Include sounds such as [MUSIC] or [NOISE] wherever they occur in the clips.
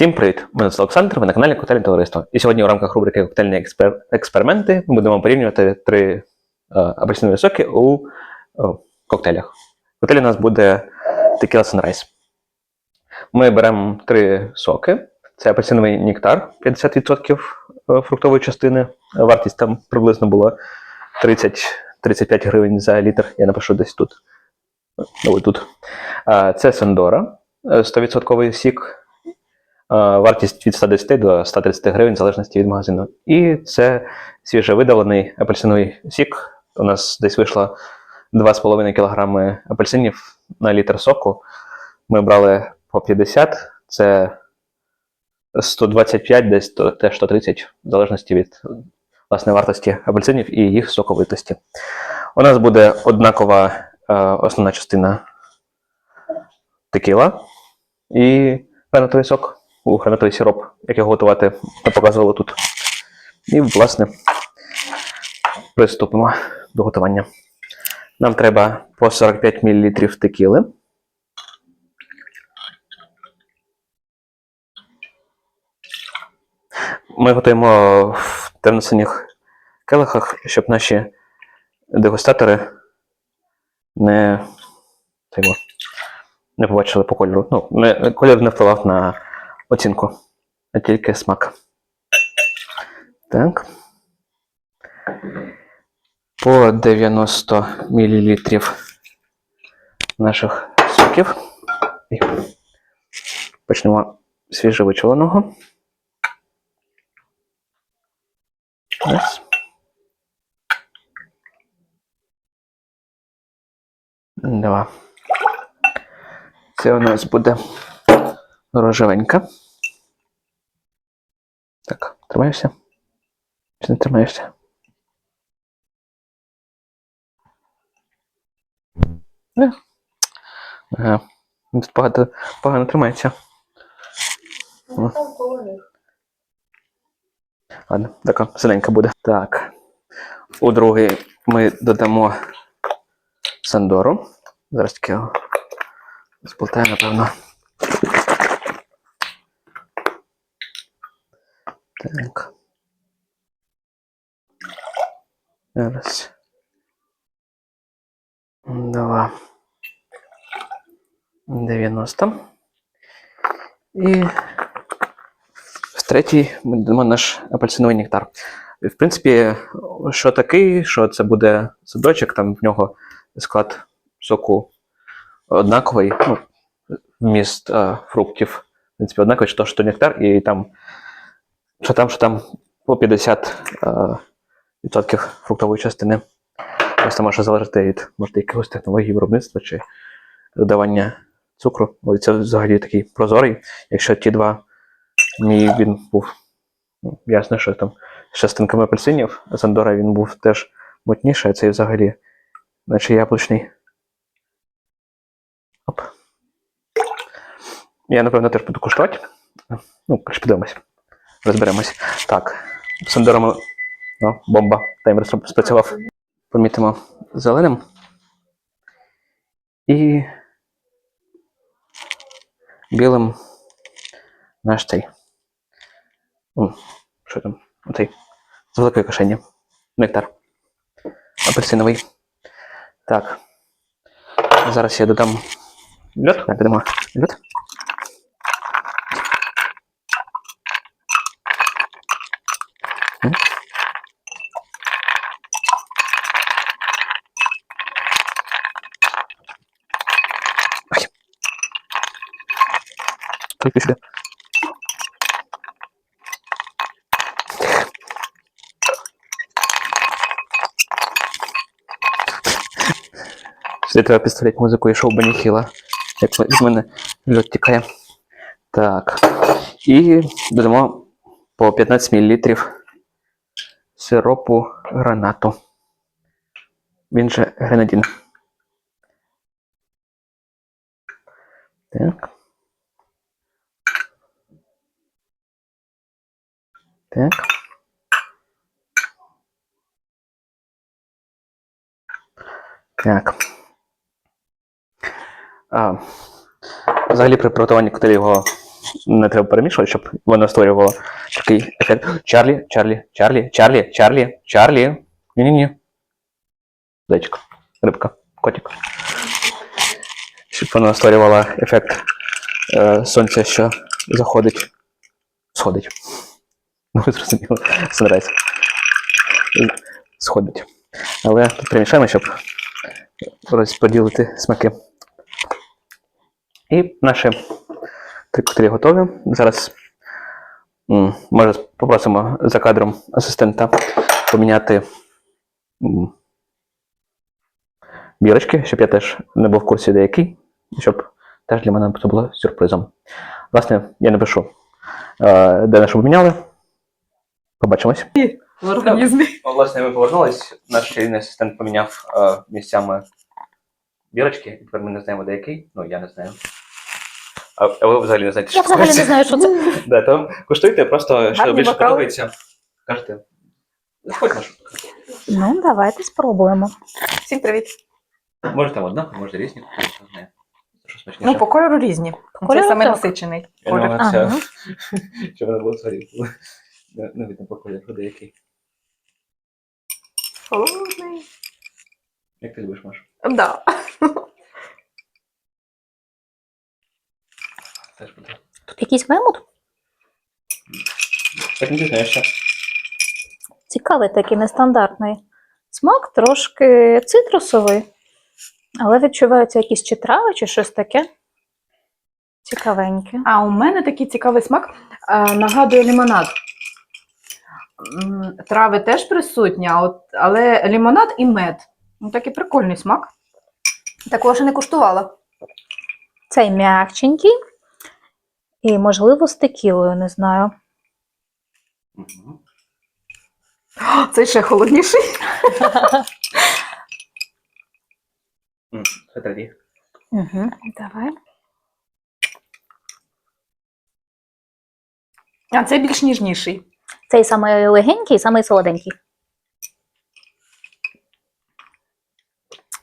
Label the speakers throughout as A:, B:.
A: Всім привіт! Мене звати Олександр, ви на каналі Коктейльне Товариство. І сьогодні у рамках рубрики Коктейльні експер... експерименти ми будемо порівнювати три е, апельсинові соки у е, коктейлях. Коктейль у нас буде Tequila Sunrise. Ми беремо три соки. Це апельсиновий нектар, 50% е, фруктової частини. Вартість там приблизно була 30-35 гривень за літр. Я напишу десь тут. Ну, тут. А, Це Сендора, е, 100% сік. Е, Вартість від 110 до 130 гривень, в залежності від магазину. І це свіжевидалений апельсиновий сік. У нас десь вийшло 2,5 кг апельсинів на літр соку. Ми брали по 50, це 125, десь теж 130, в залежності від власне вартості апельсинів і їх соковитості. У нас буде однакова е, основна частина текіла і гранатовий сок у гранатовий сироп, як його готувати, ми показували тут. І, власне, приступимо до готування. Нам треба по 45 мл текіли. Ми готуємо в темно-синіх келихах, щоб наші дегустатори не, не побачили по кольору. Ну, не, кольор не впливав на оцінку, а тільки смак. Так. По 90 мл наших соків. Почнемо з свіжовичоленого. Раз. Два. Це у нас буде рожевенька. Так, тримаєшся? Чи не тримаєшся? Не. Ага. Погано, погано тримається. Ладно, така зеленька буде. Так. У другий ми додамо Сандору. Зараз таки його сплутаю, напевно. Так. Раз. Два. 90. І в третій ми додамо наш апельсиновий нектар. В принципі, що такий, що це буде садочок, там в нього склад соку однаковий, ну, вміст е, фруктів, в принципі, однаковий, що то, що нектар, і там, що там, що там по 50 е, відсотків фруктової частини. Просто може залежати від може, якихось технологій виробництва чи додавання цукру. Ось це взагалі такий прозорий. Якщо ті два мій він був ну, ясно, що там з частинками апельсинів, а Сандора він був теж мутніший, а цей взагалі, наче яблучний. Оп. Я, напевно, теж буду куштувати. Ну, подивимось. Розберемось. Так, Сандора ну, бомба. Таймер спрацював. Помітимо зеленим. І білим наш цей. Що там? Оцей. З великої кишені. Нектар. Апельсиновий. Так. Зараз я додам льод. Так, додамо льод. Тільки сюди. Сюди треба підставляти музику і шоу Бенні Як від мене льод тікає. Так. І додамо по 15 мл сиропу гранату. Він же гренадін. Так. Так. Так. А, взагалі при приготуванні коктейлю його не треба перемішувати, щоб воно створювало такий ефект. Чарлі, Чарлі, Чарлі, Чарлі, Чарлі, Чарлі. Ні-ні-ні. Зайчик, рибка, котик. Щоб воно створювало ефект е, сонця, що заходить. Сходить. Ви зрозуміли, sunrise. Сходить. Але примішаємо, щоб розподілити смаки. І наші три коктейлі готові. Зараз може попросимо за кадром асистента поміняти бірочки, щоб я теж не був в курсі деякий, щоб теж для мене це було сюрпризом. Власне, я напишу, е, де нашу поміняли. Побачимось.
B: В організмі.
A: Власне, ми повернулись. Наш чарівний асистент поміняв е, місцями бірочки, і тепер ми не знаємо, де який. Ну, я не знаю. А, а ви взагалі не знаєте,
C: Я взагалі не знаю, що це.
A: Да, то куштуйте, просто що
B: Гарні
A: більше
B: бокали.
A: подобається. Кажете.
C: Ну, давайте спробуємо.
B: Всім привіт.
A: Може там одна, може різні. хто знає. Що смачніше.
B: Ну, по кольору різні. Це
C: кольору
B: саме
C: так.
B: насичений
A: Я
B: колір.
A: думаю, це,
C: Ага. [LAUGHS]
A: щоб вона була взагалі. Не, не видно по кольору деякий.
B: Холодний.
A: Як ти любиш, Маш?
B: Да.
A: Теж буде.
C: Тут якийсь мемут?
A: Так не дізнаєшся.
C: Цікавий такий нестандартний. Смак трошки цитрусовий, але відчуваються якісь чи трави, чи щось таке. Цікавеньке.
B: А у мене такий цікавий смак. е, нагадує лимонад. Трави теж присутні, от, але лимонад і мед. Ну, такий прикольний смак. Такого ще не куштувала.
C: Цей м'якченький. І, можливо, з текілою, не знаю.
B: О, [GASPS] Цей ще холодніший.
A: Це тоді.
C: Угу. Давай.
B: А цей більш ніжніший.
C: Цей самий легенький, самий солоденький.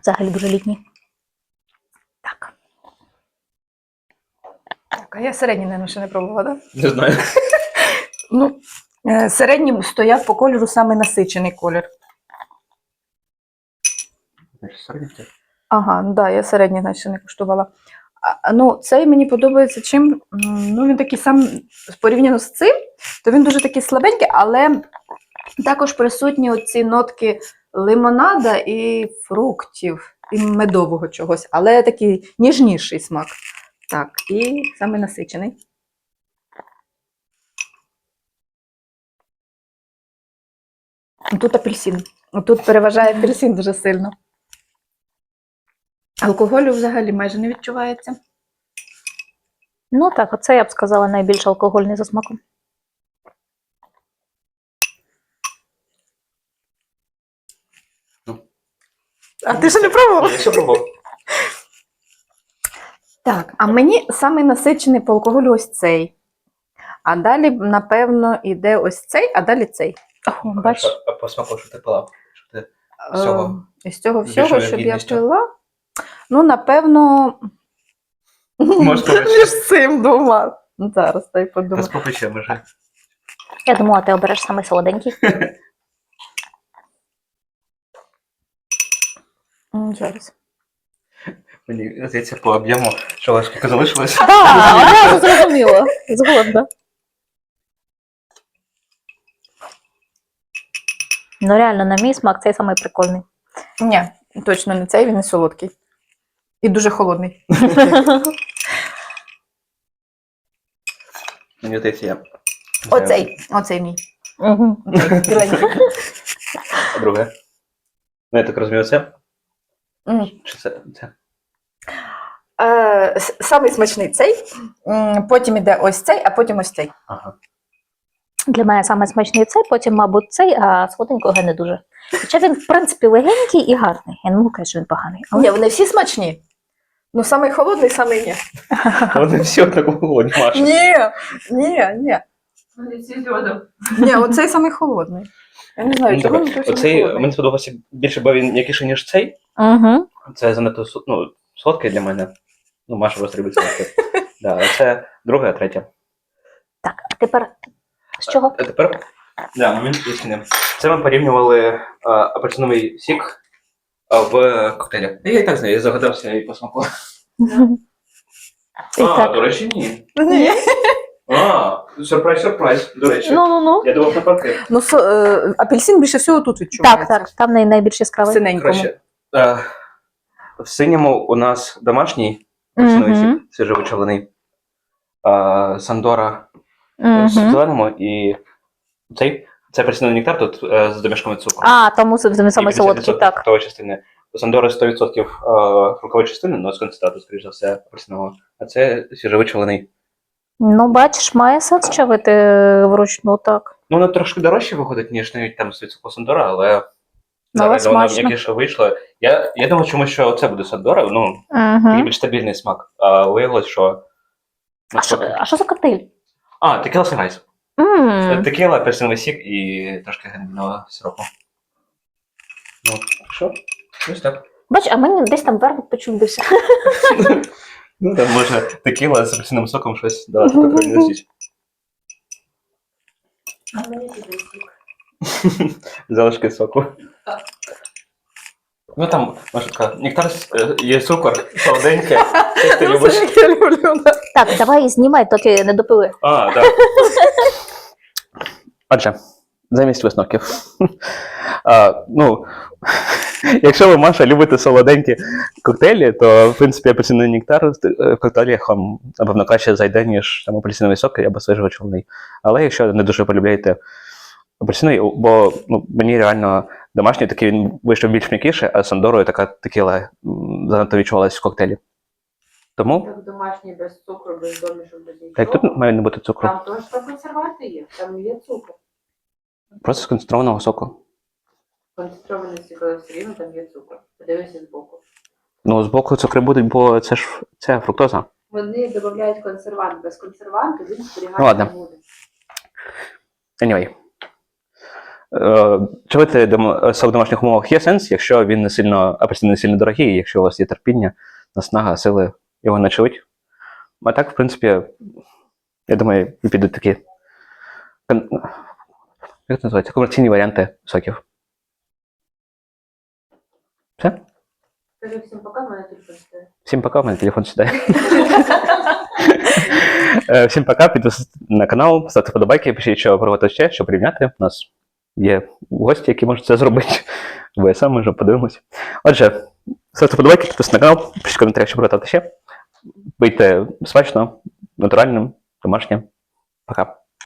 C: Взагалі дуже літній. Так.
B: Так, а я середній, наверное, ще не пробувала, так?
A: Не знаю. [LAUGHS]
B: Ну, е, середнім стояв по кольору саме насичений колір. Ага, ну да, я середній, значить, не куштувала. А, ну, цей мені подобається чим. Ну, він такий сам порівняно з цим, то він дуже такий слабенький, але також присутні оці нотки лимонада і фруктів, і медового чогось, але такий ніжніший смак. Так, і саме насичений. Тут апельсин. Тут переважає апельсин дуже сильно. Алкоголю взагалі майже не відчувається.
C: Ну так, оце я б сказала найбільш алкогольний за смаком.
B: А ти ще не пробував?
A: Я ще пробував.
B: Так, а мені самий насичений по алкоголю ось цей. А далі, напевно, іде ось цей, а далі цей.
C: О, бачиш?
A: А по смаку, що ти пилав? Що ти... З цього?
B: Е, Із цього всього,
A: більшою
B: щоб я
A: вірогідністю.
B: пила. Ну, напевно.
A: Може, побачиш. [LAUGHS]
B: Між цим двома. Ну, зараз дай подумаю.
C: Я думала, ти обереш самий солоденький. [LAUGHS]
B: Зараз.
A: Мені здається, по об'єму, що ложки залишилось.
C: Так, одразу зрозуміло. Згодна. Ну, реально, на мій смак цей самий прикольний.
B: Ні, точно не цей, він не солодкий. І дуже холодний.
A: Мені здається, я.
B: Оцей, оцей мій.
C: Угу.
A: Друге. Ну, я так розумію, це? Чи це? це?
B: Е, с- Самий смачний цей, м, потім іде ось цей, а потім ось цей.
A: Ага.
C: Для мене саме смачний цей, потім, мабуть, цей, а солоденького не дуже. Хоча він, в принципі, легенький і гарний. Я не можу казати, що він поганий. Але
B: Ні, вони всі смачні. Ну, самий холодний, самий ні. [LAUGHS]
A: Вони всі однаково Маша.
B: Ні, ні, ні.
D: Вони всі з льодом.
B: Ні, оцей самий холодний. Я не знаю,
A: Ну,
B: чого він точно
A: Оцей мені сподобався більше, бо він м'якіший, ніж цей.
C: Угу.
A: Це занадто со- ну, солодкий для мене. Ну, Маша просто любить солодке. [LAUGHS] Да, це друге, а третє.
C: Так, а тепер з чого?
A: А тепер да, момент істини. Це ми порівнювали е, апельсиновий сік е, в коктейлях. Я і так знаю, я загадався і по смаку.
C: І
A: а,
C: так.
A: до речі, ні.
B: Ні.
A: А, сюрприз, сюрприз. До речі.
C: Ну, ну, ну.
A: Я думав навпаки.
B: Ну, со, е, апельсин більше всього тут відчувається.
C: Так, так, там най- найбільш
B: В
C: яскравий.
B: синенькому.
A: Коротше, е, в синьому у нас домашній апельсиновий
C: Мгм.
A: сік, свіжовичавлений. Е, Сандора в
C: Мгм.
A: зеленому і цей. Це апельсиновий нектар тут е, з домішками цукру.
C: А, тому це саме
A: І 50%
C: так.
A: фруктової частини. У Сандори 100% е, фруктової частини, але з концентрату, скоріш за все, апельсинового. А це свіжовичавлений.
C: Ну, бачиш, має сенс чавити вручну так.
A: Ну, воно трошки дорожче виходить, ніж навіть там світло Сандора, але
C: Але
A: зараз воно
C: смачно.
A: м'якіше вийшло. Я, я думав, чомусь, що це буде Сандора, ну, такий більш стабільний смак. А виявилось, що.
C: А що, а що за коктейль?
A: А, текіла Санрайз.
C: М,
A: Текіла, апельсиновий сік і трошки гранульного сиропу. Ну, що? Ось так.
C: Бач, а мені десь там вермут почудився. [LAUGHS] [LAUGHS] [LAUGHS]
A: Ну, там може текіла з апельсиновим соком щось давати потрібно. Залишки соку. Ну там, може така, нектар є цукор, солоденьке. Як [LAUGHS] ти
B: Ну,
A: любиш?
B: я люблю.
C: Так, давай знімай, доки не допили.
A: А, так. Отже, замість висновків. А, ну, якщо ви, Маша, любите солоденькі коктейлі, то, в принципі, апельсиновий нектар в коктейлях вам, напевно, краще зайде, ніж там апельсиновий сок або свіжовичавлений. Але якщо не дуже полюбляєте апельсиновий, бо ну, мені реально домашній такий він вийшов більш м'якіше, а з Сандорою така текіла занадто відчувалась в коктейлі. Тому,
D: Як домашній без цукру, без домішок, без нічого.
A: так, тут має не бути цукру.
D: Там теж там консерванти є, там є цукор.
A: Просто з концентрованого соку.
D: Концентрованості, коли все рівно там є цукор. Подивися збоку.
A: Ну, з боку цукри будуть, бо це ж це фруктоза.
D: Вони додають консервант. Без консерванту він
A: Ну, ладно.
D: не буде.
A: Anyway. Е, дом- сок в домашніх умовах є сенс, якщо він не сильно апельсин не сильно дорогий, якщо у вас є терпіння, наснага, сили його начавить. А так, в принципі, я думаю, і підуть такі. Як це називається? Комерційні варіанти соків. Все?
D: Скажи всім пока, в мене телефон стоїть. [LAUGHS]
A: Всім пока, в мене телефон сідає. Всім пока, підписуйтесь на канал, ставте подобайки, пишіть, що пробувати ще, що порівняти. У нас є гості, які можуть це зробити. Ви саме вже подивимось. Отже, ставте подобайки, підписуйтесь на канал, пишіть в коментарях, що пробувати ще. Бийте смачно, натуральним, домашнім. Пока.